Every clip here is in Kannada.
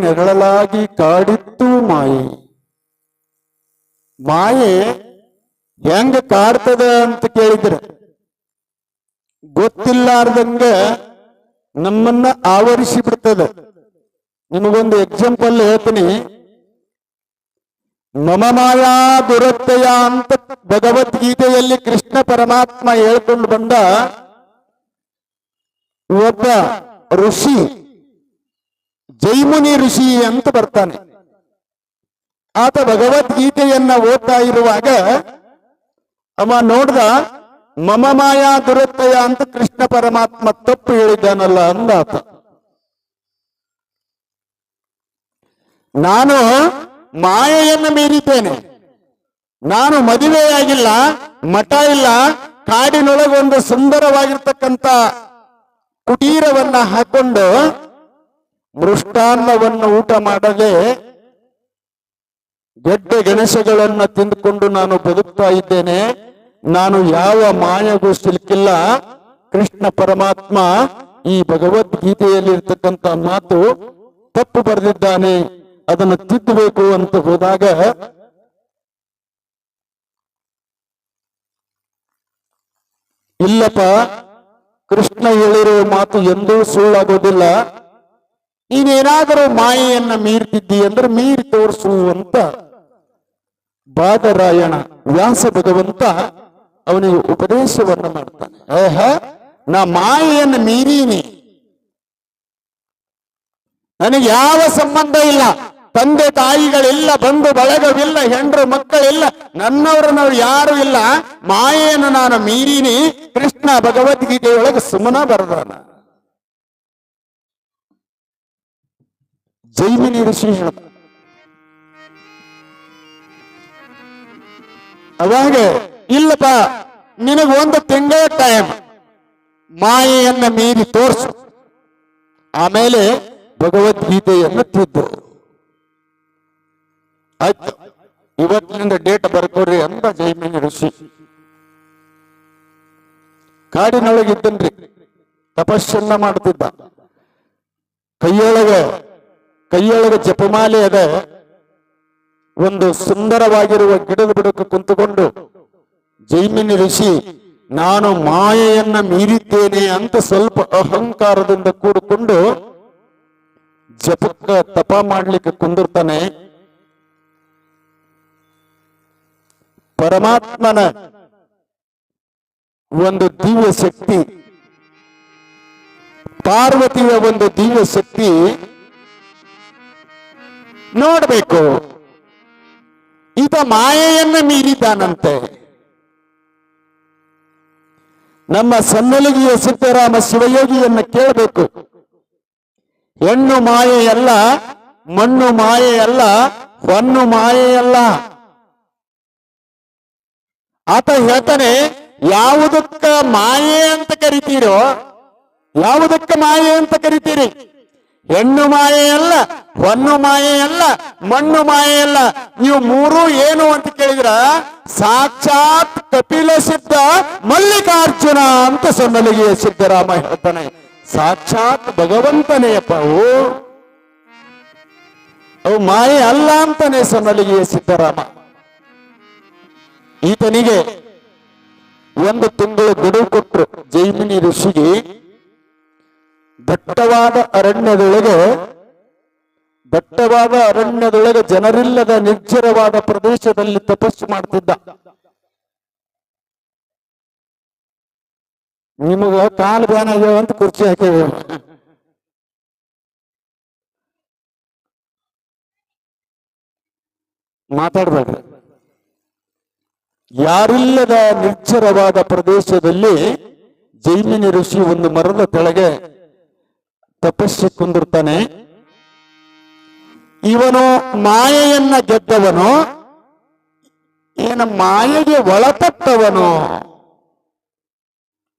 ನೆರಳಲಾಗಿ ಕಾಡಿತ್ತು ಮಾಯೆ. ಮಾಯೆ ಹೆಂಗ ಕಾಡ್ತದ ಅಂತ ಕೇಳಿದ್ರೆ. ಗೊತ್ತಿಲ್ಲಾರ್ದಂಗ ನಮ್ಮನ್ನ ಆವರಿಸಿ ಬಿಡ್ತದ. ನಿಮಗೊಂದು ಎಕ್ಸಾಂಪಲ್ ಹೇಳ್ತೀನಿ. ಮಮ ಮಾಯಾ ದುರತ್ಯಯ ಅಂತ ಭಗವದ್ಗೀತೆಯಲ್ಲಿ ಕೃಷ್ಣ ಪರಮಾತ್ಮ ಹೇಳ್ಕೊಂಡು ಬಂದ ಒಬ್ಬ ಋಷಿ ಜೈಮುನಿ ಋಷಿ ಅಂತ ಬರ್ತಾನೆ. ಆತ ಭಗವದ್ಗೀತೆಯನ್ನ ಓದ್ತಾ ಇರುವಾಗ ಅವ ನೋಡ್ದ, ಮಮ ಮಾಯಾ ದುರತ್ತಯ ಅಂತ ಕೃಷ್ಣ ಪರಮಾತ್ಮ ತಪ್ಪು ಹೇಳಿದ್ದಾನಲ್ಲ ಅಂದ ಆತ. ನಾನು ಮಾಯೆಯನ್ನು ಮೀರಿದ್ದೇನೆ. ನಾನು ಮದುವೆಯಾಗಿಲ್ಲ, ಮಠ ಇಲ್ಲ, ಕಾಡಿನೊಳಗೊಂದು ಸುಂದರವಾಗಿರ್ತಕ್ಕಂಥ ಕುಟೀರವನ್ನ ಹಾಕೊಂಡು ಮೃಷ್ಟಾನ್ನವನ್ನು ಊಟ ಮಾಡದೆ ಗೆಡ್ಡೆ ಗೆಣಸುಗಳನ್ನ ತಿಂದುಕೊಂಡು ನಾನು ಬದುಕ್ತಾ ಇದ್ದೇನೆ. ನಾನು ಯಾವ ಮಾಯಗೂ ಸಿಲುಕಿಲ್ಲ. ಕೃಷ್ಣ ಪರಮಾತ್ಮ ಈ ಭಗವದ್ಗೀತೆಯಲ್ಲಿ ಇರ್ತಕ್ಕಂತ ಮಾತು ತಪ್ಪು ಬರೆದಿದ್ದಾನೆ. ಅದನ್ನು ತಿದ್ದಬೇಕು ಅಂತ ಹೋದಾಗ ಇಲ್ಲಪ್ಪ, ಕೃಷ್ಣ ಹೇಳಿರುವ ಮಾತು ಎಂದೂ ಸುಳ್ಳಾಗೋದಿಲ್ಲ. ನೀನೇನಾದರೂ ಮಾಯೆಯನ್ನ ಮೀರ್ತಿದ್ದಿ ಅಂದ್ರೆ ಮೀರಿ ತೋರಿಸು ಅಂತ ಬಾದರಾಯಣ ವ್ಯಾಸ ಭಗವಂತ ಅವನಿಗೆ ಉಪದೇಶವನ್ನ ಮಾಡ್ತಾನೆ. ಏಹ ನಾ ಮಾಯೆಯನ್ನು ಮೀರೀನಿ. ನನಗೆ ಯಾವ ಸಂಬಂಧ ಇಲ್ಲ. ತಂದೆ ತಾಯಿಗಳಿಲ್ಲ, ಬಂಧು ಬಳಗವಿಲ್ಲ, ಹೆಂಡ್ರು ಮಕ್ಕಳಿಲ್ಲ ನನ್ನವರನ್ನವ್ರು ಯಾರು ಇಲ್ಲ. ಮಾಯೆಯನ್ನು ನಾನು ಮೀರೀನಿ. ಕೃಷ್ಣ ಭಗವದ್ಗೀತೆಯೊಳಗೆ ಸುಮನ ಬರದಾನ. ಜೈಮಿನಿ ಋಷಿ ಹೇಳ್ದ ಅವಾಗ, ಇಲ್ಲಪ್ಪ, ನಿನಗೆ ಒಂದು ತಿಂಗಳ ಟೈಮ್ ಮಾಯೆಯನ್ನ ಮೀರಿ ತೋರಿಸು. ಆಮೇಲೆ ಭಗವದ್ಗೀತೆಯನ್ನು ತಿದ್ದು. ಆಯ್ತು. ಇವತ್ತಿನಿಂದ ಡೇಟ್ ಬರ್ಕೊಡ್ರಿ ಅಂತ ಜೈಮಿನಿ ಋಷಿ. ಕಾಡಿನೊಳಗಿದ್ದನ್ರಿ. ತಪಸ್ಸನ್ನ ಮಾಡ್ತಿದ್ದ. ಕೈಯೊಳಗ ಕೈಯೊಳಗ ಜಪಮಾಲೆ ಅದ. ಒಂದು ಸುಂದರವಾಗಿರುವ ಗಿಡದ ಬುಡಕ್ಕೆ ಕುಂತುಕೊಂಡು, ಜೈಮಿನಿ ಋಷಿ, ನಾನು ಮಾಯೆಯನ್ನ ಮೀರಿದ್ದೇನೆ ಅಂತ ಸ್ವಲ್ಪ ಅಹಂಕಾರದಿಂದ ಕೂಡಿಕೊಂಡು ಜಪಕ್ಕ ತಪ ಮಾಡ್ಲಿಕ್ಕೆ ಕುಂದಿರ್ತಾನೆ. ಪರಮಾತ್ಮನ ಒಂದು ದಿವ್ಯ ಶಕ್ತಿ, ಪಾರ್ವತಿಯ ಒಂದು ದಿವ್ಯ ಶಕ್ತಿ ನೋಡ್ಬೇಕು. ಈತ ಮಾಯೆಯನ್ನು ಮೀರಿದ್ದಾನಂತೆ. ನಮ್ಮ ಸನ್ನಲಿಗೆಯ ಸಿದ್ದರಾಮ ಶಿವಯೋಗಿಯನ್ನು ಕೇಳಬೇಕು. ಹೆಣ್ಣು ಮಾಯೆಯಲ್ಲ ಮಣ್ಣು ಮಾಯೆಯಲ್ಲ ಹೊನ್ನು ಮಾಯೆಯಲ್ಲ ಆತ ಹೇಳ್ತಾನೆ, ಯಾವುದಕ್ಕ ಮಾಯೆ ಅಂತ ಕರಿತೀರೋ, ಯಾವುದಕ್ಕ ಮಾಯೆ ಅಂತ ಕರಿತೀರಿ? ಹೆಣ್ಣು ಮಾಯೆಯಲ್ಲ ಹೊನ್ನು ಮಾಯೆಯಲ್ಲ ಮಣ್ಣು ಮಾಯೆಯಲ್ಲ ನೀವು ಮೂರು ಏನು ಅಂತ ಕೇಳಿದ್ರ? ಸಾಕ್ಷಾತ್ ಕಪಿಲ ಸಿದ್ಧ ಮಲ್ಲಿಕಾರ್ಜುನ ಅಂತ ಸೊನ್ನಲಿಗೆ ಸಿದ್ದರಾಮ ಹೇಳ್ತಾನೆ. ಸಾಕ್ಷಾತ್ ಭಗವಂತನೇ ಅಪ್ಪ ಅವು. ಅವು ಮಾಯೆ ಅಲ್ಲ ಅಂತಾನೆ ಸೊನ್ನಲಿಗೆ ಸಿದ್ದರಾಮ. ಈತನಿಗೆ ಒಂದು ತಿಂಗಳು ಗಡುವು ಕೊಟ್ಟರು ಜೈಮಿನಿ ಋಷಿಗೆ. ದಟ್ಟವಾದ ಅರಣ್ಯದೊಳಗೆ ದಟ್ಟವಾದ ಅರಣ್ಯದೊಳಗೆ ಜನರಿಲ್ಲದ ನಿರ್ಜರವಾದ ಪ್ರದೇಶದಲ್ಲಿ ತಪಸ್ಸು ಮಾಡ್ತಿದ್ದ. ನಿಮಗೆ ಕಾಲು ಬ್ಯಾನ್ ಆಗ್ಯಾವ ಅಂತ ಕುರ್ಚಿ ಹಾಕಿವೆ ಮಾತಾಡ್ಬೇಡ್ರಿ. ಯಾರಿಲ್ಲದ ನಿರ್ಜರವಾದ ಪ್ರದೇಶದಲ್ಲಿ ಜೈಮಿನಿ ಋಷಿ ಒಂದು ಮರದ ಕೆಳಗೆ ತಪಸ್ಸಿ ಕುಂದಿರ್ತಾನೆ. ಇವನು ಮಾಯೆಯನ್ನ ಗೆದ್ದವನು. ಏನ ಮಾಯೆಗೆ ಒಳಪಟ್ಟವನು.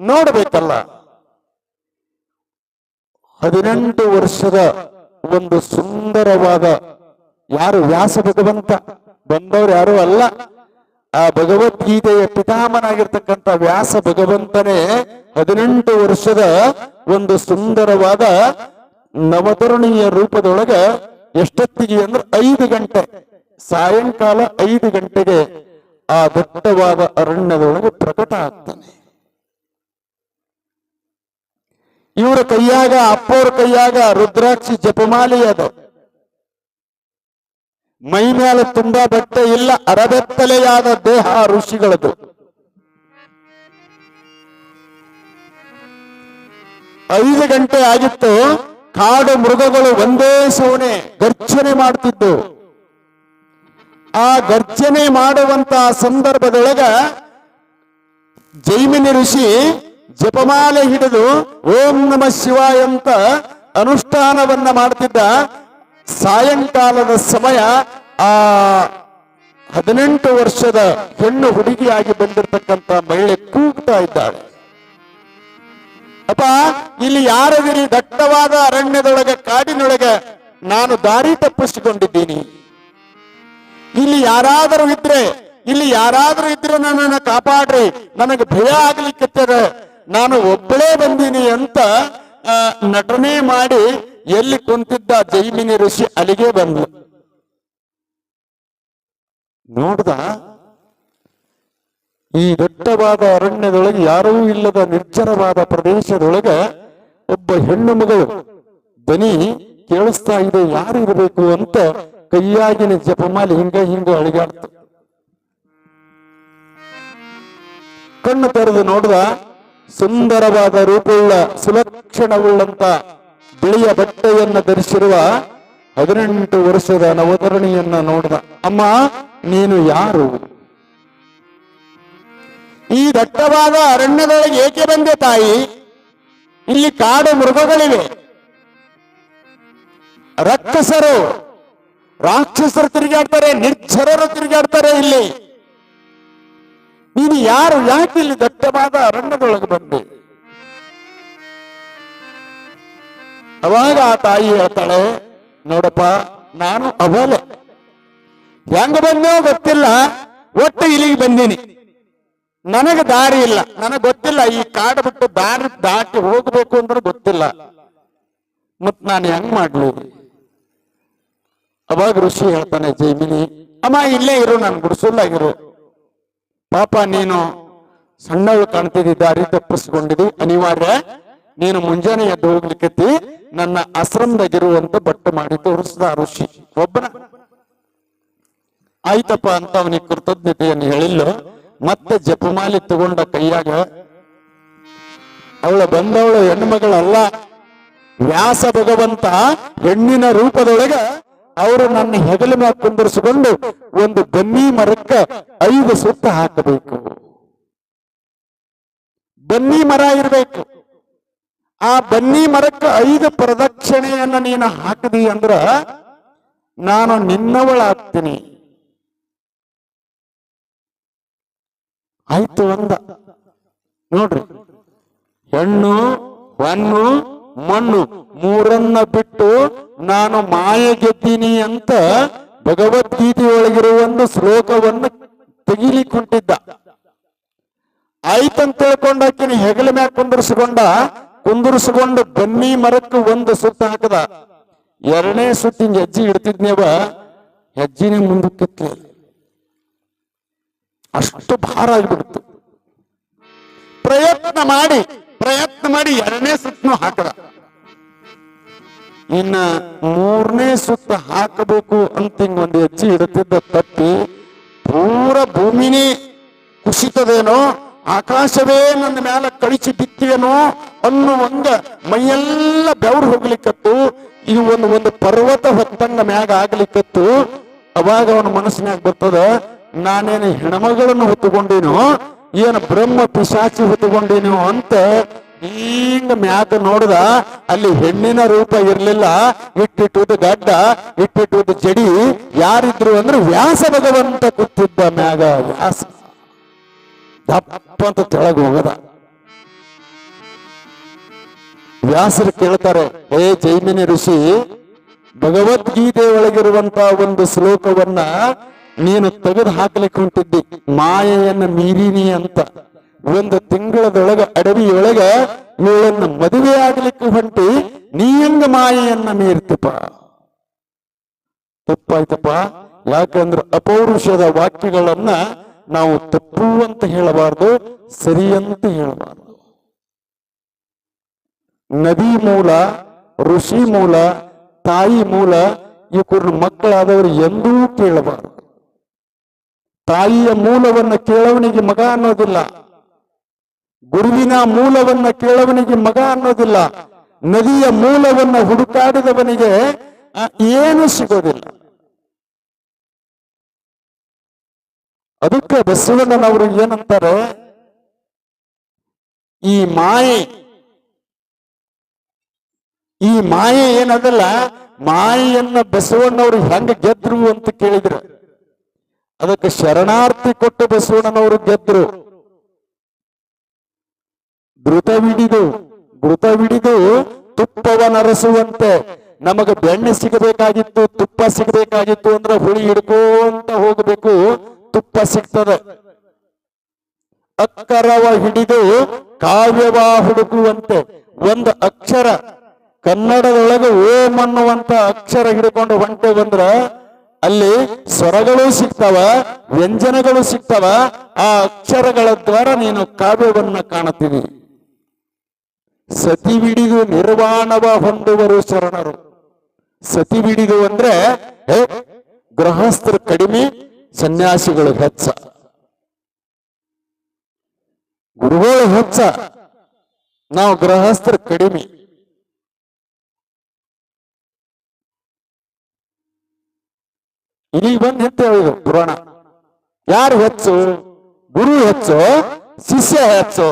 ನೋಡಬೇಕಲ್ಲ. ಹದಿನೆಂಟು ವರ್ಷದ ಒಂದು ಸುಂದರವಾದ ಯಾರು ವ್ಯಾಸ ಭಗವಂತ ಬಂದವರು ಯಾರು ಅಲ್ಲ. ಆ ಭಗವದ್ಗೀತೆಯ ಪಿತಾಮನಾಗಿರ್ತಕ್ಕಂಥ ವ್ಯಾಸ ಭಗವಂತನೇ ಹದಿನೆಂಟು ವರ್ಷದ ಒಂದು ಸುಂದರವಾದ ನವತರುಣಿಯ ರೂಪದೊಳಗೆ ಎಷ್ಟೊತ್ತಿಗೆ ಅಂದ್ರೆ ಐದು ಗಂಟೆ, ಸಾಯಂಕಾಲ ಐದು ಗಂಟೆಗೆ ಆ ದಟ್ಟವಾದ ಅರಣ್ಯದೊಳಗೆ ಪ್ರಕಟ ಆಗ್ತಾನೆ. ಇವರ ಕೈಯಾಗ, ಅಪ್ಪವ್ರ ಕೈಯಾಗ ರುದ್ರಾಕ್ಷಿ ಜಪಮಾಲಿ ಅದ. ಮೈ ಮೇಲೆ ತುಂಬಾ ಬಟ್ಟೆ ಇಲ್ಲ, ಅರಬೆತ್ತಲೆಯಾದ ದೇಹ ಋಷಿಗಳದು. ಐದು ಗಂಟೆ ಆಗಿತ್ತು, ಕಾಡು ಮೃಗಗಳು ಒಂದೇ ಸೋನೆ ಗರ್ಜನೆ ಮಾಡ್ತಿದ್ದು. ಆ ಗರ್ಜನೆ ಮಾಡುವಂತ ಸಂದರ್ಭದೊಳಗ ಜೈಮಿನಿ ಋಷಿ ಜಪಮಾಲೆ ಹಿಡಿದು ಓಂ ನಮ ಶಿವ ಅಂತ ಅನುಷ್ಠಾನವನ್ನ ಮಾಡ್ತಿದ್ದ. ಸಾಯಂಕಾಲದ ಸಮಯ ಆ ಹದಿನೆಂಟು ವರ್ಷದ ಹೆಣ್ಣು ಹುಡುಗಿಯಾಗಿ ಬಂದಿರತಕ್ಕಂತ ಮಹಿಳೆ ಕೂಗ್ತಾ ಇದ್ದಾಳೆ. ಅಪ್ಪ ಇಲ್ಲಿ ಯಾರದಿರಿ ದಟ್ಟವಾದ ಅರಣ್ಯದೊಳಗೆ, ಕಾಡಿನೊಳಗೆ ನಾನು ದಾರಿ ತಪ್ಪಿಸಿಕೊಂಡಿದ್ದೀನಿ. ಇಲ್ಲಿ ಯಾರಾದರೂ ಇದ್ರೆ, ಇಲ್ಲಿ ಯಾರಾದರೂ ಇದ್ರೆ ನನ್ನ ಕಾಪಾಡ್ರಿ, ನನಗೆ ಭಯ ಆಗ್ಲಿಕ್ಕೆ ನಾನು ಒಬ್ಬಳೇ ಬಂದೀನಿ ಅಂತ ನಟನೆ ಮಾಡಿ ಎಲ್ಲಿ ಕುಂತಿದ್ದ ಜೈಮಿನಿ ಋಷಿ ಅಲ್ಲಿಗೆ ಬಂದ್ಲು. ನೋಡ್ದ? ಈ ದಟ್ಟವಾದ ಅರಣ್ಯದೊಳಗೆ ಯಾರೂ ಇಲ್ಲದ ನಿರ್ಜನವಾದ ಪ್ರದೇಶದೊಳಗೆ ಒಬ್ಬ ಹೆಣ್ಣು ಮಗಳು ದನಿ ಕೇಳಿಸ್ತಾ ಇದೆ ಯಾರು ಇರಬೇಕು ಅಂತ ಕೈಯಾಗಿನ ಜಪಮಾಲಿ ಹಿಂಗ ಹಿಂಗ ಅಳಿಗಾಡ್ತ. ಕಣ್ಣು ತೆರೆದು ನೋಡ್ದ, ಸುಂದರವಾದ ರೂಪವುಳ್ಳ ಸುಲಕ್ಷಣವುಳ್ಳಂತ ಬಿಳಿಯ ಬಟ್ಟೆಯನ್ನು ಧರಿಸಿರುವ ಹದಿನೆಂಟು ವರ್ಷದ ನವತರಣಿಯನ್ನ ನೋಡಿದ, ಅಮ್ಮ, ನೀನು ಯಾರು? ಈ ದಟ್ಟವಾದ ಅರಣ್ಯದೊಳಗೆ ಏಕೆ ಬಂದೆ ತಾಯಿ? ಇಲ್ಲಿ ಕಾಡು ಮೃಗಗಳಿವೆ. ರಕ್ಕಸರು ರಾಕ್ಷಸರು ತಿರುಗಾಡ್ತಾರೆ, ನಿರ್ಜರರು ತಿರುಗಾಡ್ತಾರೆ ಇಲ್ಲಿ. ನೀನು ಯಾರು? ಯಾಕೆ ಇಲ್ಲಿ ದಟ್ಟವಾದ ಅರಣ್ಯದೊಳಗೆ ಬಂದೆ? ಅವಾಗ ಆ ತಾಯಿ ಹೇಳ್ತಾಳೆ, ನೋಡಪ್ಪ, ನಾನು ಅವಲೆ ಹೆಂಗ ಬಂದೋ ಗೊತ್ತಿಲ್ಲ, ಒಟ್ಟು ಇಲ್ಲಿಗೆ ಬಂದೀನಿ. ನನಗೆ ದಾರಿ ಇಲ್ಲ, ನನಗೆ ಗೊತ್ತಿಲ್ಲ, ಈ ಕಾಡು ಬಿಟ್ಟು ದಾರಿ ದಾಟಿ ಹೋಗ್ಬೇಕು ಅಂದ್ರೆ ಗೊತ್ತಿಲ್ಲ. ಮತ್ ನಾನು ಹೆಂಗ್ ಮಾಡ್ಲಿ? ಅವಾಗ ಋಷಿ ಹೇಳ್ತಾನೆ, ಜೈಮಿನಿ, ಅಮ್ಮ, ಇಲ್ಲೇ ಇರು, ನಾನು ಗುಡಿಸಲಾಗಿರು ಪಾಪ ನೀನು ಸಣ್ಣವಳು ಕಾಣ್ತಿದ್ದಿ, ದಾರಿ ತಪ್ಪಿಸ್ಕೊಂಡಿದ್ದು, ಅನಿವಾರ್ಯ. ನೀನು ಮುಂಜಾನೆ ಎದ್ದು ಹೋಗ್ಲಿಕ್ಕೆ ನನ್ನ ಆಶ್ರಮದಾಗಿರುವಂತ ಬಟ್ಟೆ ಮಾಡಿ ತೋರಿಸಿದ ಋಷಿ. ಒಬ್ಬನ. ಆಯ್ತಪ್ಪ ಅಂತ ಅವನಿಗೆ ಕೃತಜ್ಞತೆಯನ್ನು ಹೇಳಿಲ್ಲ. ಮತ್ತೆ ಜಪಮಾಲಿ ತಗೊಂಡ ಕೈಯಾಗ ಅವಳ ಬಂದವಳು ಹೆಣ್ಮಗಳಲ್ಲ, ವ್ಯಾಸ ಭಗವಂತ ಹೆಣ್ಣಿನ ರೂಪದೊಳಗ ಅವರು ನನ್ನ ಹೆಗಲ ಮ್ಯಾಗ ಕುಂದರ್ಸಿಕೊಂಡು ಒಂದು ಬನ್ನಿ ಮರಕ್ಕ ಐದು ಸುತ್ತ ಹಾಕಬೇಕು. ಬನ್ನಿ ಮರ ಇರಬೇಕು. ಆ ಬನ್ನಿ ಮರಕ್ಕೆ ಐದು ಪ್ರದಕ್ಷಿಣೆಯನ್ನ ನೀನು ಹಾಕದಿ ಅಂದ್ರ ನಾನು ನಿನ್ನವಳಾಗ್ತೀನಿ. ಆಯ್ತು ಒಂದ ನೋಡ್ರಿ. ಹೆಣ್ಣು, ಹಣ್ಣು, ಮಣ್ಣು ಮೂರನ್ನ ಬಿಟ್ಟು ನಾನು ಮಾಯ ಗೆದ್ದೀನಿ ಅಂತ ಭಗವದ್ಗೀತೆಯೊಳಗಿರುವ ಒಂದು ಶ್ಲೋಕವನ್ನು ತೆಗಿಲಿಕ್ಕುಂಟಿದ್ದ. ಆಯ್ತಂತ ತಿಳ್ಕೊಂಡಾಕಿನ ಹೆಗಲ ಮ್ಯಾಗ ಕುಂದರ್ಸ್ಕೊಂಡ ಕುಂದರ್ಸ್ಕೊಂಡು ಬನ್ನಿ ಮರಕ್ಕೆ ಒಂದು ಸುತ್ತ ಹಾಕದ. ಎರಡನೇ ಸುತ್ತಿನ ಹೆಜ್ಜೆ ಇಡ್ತಿದ್ನೇವ, ಹೆಜ್ಜಿನೇ ಮುಂದಕ್ಕೆ ಅಷ್ಟು ಭಾರ ಆಗಿಬಿಡ್ತು. ಪ್ರಯತ್ನ ಮಾಡಿ ಪ್ರಯತ್ನ ಮಾಡಿ ಎರಡನೇ ಸುತ್ತನು ಹಾಕದ. ಇನ್ನ ಮೂರನೇ ಸುತ್ತ ಹಾಕಬೇಕು ಅಂತ ಹಿಂಗ್ ಒಂದು ಹೆಜ್ಜೆ ಇಡುತ್ತಿದ್ದ ತಪ್ಪಿ ಪೂರ ಭೂಮಿನೇ ಕುಸಿತದೇನೋ ಆಕಾಶವೇ ನನ್ನ ಮೇಲೆ ಕಳಿಸಿ ಬಿತ್ತೇನೋ ಅನ್ನೋ ಒಂದು ಮೈಯೆಲ್ಲ ಬೆವರು ಹೋಗ್ಲಿಕ್ಕತ್ತು ಇದು ಒಂದು ಒಂದು ಪರ್ವತ ಹೊತ್ತಂಗ ಮ್ಯಾಗ ಆಗ್ಲಿಕ್ಕತ್ತು ಅವಾಗ ಅವನ ಮನಸ್ಸಿನಾಗ ಬರ್ತದ, ನಾನೇನು ಹೆಣ್ಮಗಳನ್ನು ಹೊತ್ತುಕೊಂಡೇನೋ, ಏನು ಬ್ರಹ್ಮ ಪಿಶಾಚಿ ಹೊತ್ತುಕೊಂಡೇನೋ ಅಂತ ಹಿಂಗ ಮ್ಯಾಗ ನೋಡ್ದ, ಅಲ್ಲಿ ಹೆಣ್ಣಿನ ರೂಪ ಇರ್ಲಿಲ್ಲ, ಇಟ್ಟಿಟ್ಟುದು ಗಡ್ಡ, ಇಟ್ಟಿಟ್ಟುದು ಜಡಿ, ಯಾರಿದ್ರು ಅಂದ್ರೆ ವ್ಯಾಸ ಭಗವಂತ ಕೂತಿದ್ದ ಮ್ಯಾಗ ವ್ಯಾಸ. ದಪ್ಪ ಅಂತ ತೆಳಗ ಹೋಗದ. ವ್ಯಾಸರು ಕೇಳ್ತಾರೆ, ಹೇ ಜೈಮಿನಿ ಋಷಿ, ಭಗವದ್ಗೀತೆ ಒಳಗಿರುವಂತ ಒಂದು ಶ್ಲೋಕವನ್ನ ನೀನು ತೆಗೆದು ಹಾಕ್ಲಿಕ್ಕೆ ಹೊಂಟಿದ್ದಿ, ಮಾಯೆಯನ್ನ ಮೀರಿನಿ ಅಂತ. ಒಂದು ತಿಂಗಳದೊಳಗ, ಅಡವಿಯೊಳಗ ಇವಳನ್ನ ಮದುವೆ ಆಗ್ಲಿಕ್ಕೆ ಹೊಂಟಿ, ನೀ ಹೆಂಗ ಮಾಯೆಯನ್ನ ಮೀರ್ತಿಪ ತಪ್ಪಾಯ್ತಪ್ಪ. ಯಾಕಂದ್ರೆ ಅಪೌರುಷದ ವಾಕ್ಯಗಳನ್ನ ನಾವು ತಪ್ಪು ಅಂತ ಹೇಳಬಾರ್ದು, ಸರಿ ಅಂತ ಹೇಳಬಾರ್ದು. ನದಿ ಮೂಲ, ಋಷಿ ಮೂಲ, ತಾಯಿ ಮೂಲ ಇವ್ರ ಮಕ್ಕಳಾದವರು ಎಂದೂ ಕೇಳಬಾರದು. ತಾಯಿಯ ಮೂಲವನ್ನ ಕೇಳವನಿಗೆ ಮಗ ಅನ್ನೋದಿಲ್ಲ. ಗುರುವಿನ ಮೂಲವನ್ನ ಕೇಳವನಿಗೆ ಮಗ ಅನ್ನೋದಿಲ್ಲ. ನದಿಯ ಮೂಲವನ್ನ ಹುಡುಕಾಡಿದವನಿಗೆ ಏನು ಸಿಗೋದಿಲ್ಲ. ಅದಕ್ಕೆ ಬಸವಣ್ಣನವರು ಏನಂತಾರೆ? ಈ ಮಾಯೆ ಈ ಮಾಯೆ ಏನದಲ್ಲ, ಮಾಯೆಯನ್ನ ಬಸವಣ್ಣವರು ಹೆಂಗ ಗೆದ್ರು ಅಂತ ಕೇಳಿದ್ರು. ಅದಕ್ಕೆ ಶರಣಾರ್ಥಿ ಕೊಟ್ಟು ಬಸವಣ್ಣನವರು ಗೆದ್ರು. ಧೃತವಿಡಿದು ತುಪ್ಪವ ನರಸುವಂತೆ. ನಮಗೆ ಬೆಣ್ಣೆ ಸಿಗಬೇಕಾಗಿತ್ತು, ತುಪ್ಪ ಸಿಗಬೇಕಾಗಿತ್ತು ಅಂದ್ರೆ ಹುಳಿ ಹಿಡ್ಕೋಂತ ಹೋಗಬೇಕು. ತುಪ್ಪ ಸಿಗ್ತದೆ. ಅಕ್ಕರವ ಹಿಡಿದು ಕಾವ್ಯವ ಹುಡುಕುವಂತೆ ಒಂದು ಅಕ್ಷರ, ಕನ್ನಡದೊಳಗೆ ಓಂ ಅನ್ನುವಂತ ಅಕ್ಷರ ಹಿಡ್ಕೊಂಡು ಹೊಂಟೆ ಬಂದ್ರ ಅಲ್ಲಿ ಸ್ವರಗಳು ಸಿಗ್ತಾವ, ವ್ಯಂಜನಗಳು ಸಿಗ್ತಾವ. ಆ ಅಕ್ಷರಗಳ ದ್ವಾರ ನೀನು ಕಾವ್ಯವನ್ನ ಕಾಣುತ್ತೀನಿ ಸತಿವಿಡಿದು ನಿರ್ವಾಣವ ಹೊಂದುವರು ಶರಣರು. ಸತಿವಿಡಿದು ಅಂದ್ರೆ ಗೃಹಸ್ಥರು ಕಡಿಮೆ ಸನ್ಯಾಸಿಗಳು ಹೆಚ್ಚ ಗುರುಗಳು ಹೆಚ್ಚ ನಾವು ಗೃಹಸ್ಥರು ಕಡಿಮೆ. ಇಲ್ಲಿ ಬಂದು ಎಂತ ಹೇಳಿದ್ರು ಪುರಾಣ ಯಾರು ಹೆಚ್ಚು ಗುರು ಹೆಚ್ಚು ಶಿಷ್ಯ ಹೆಚ್ಚು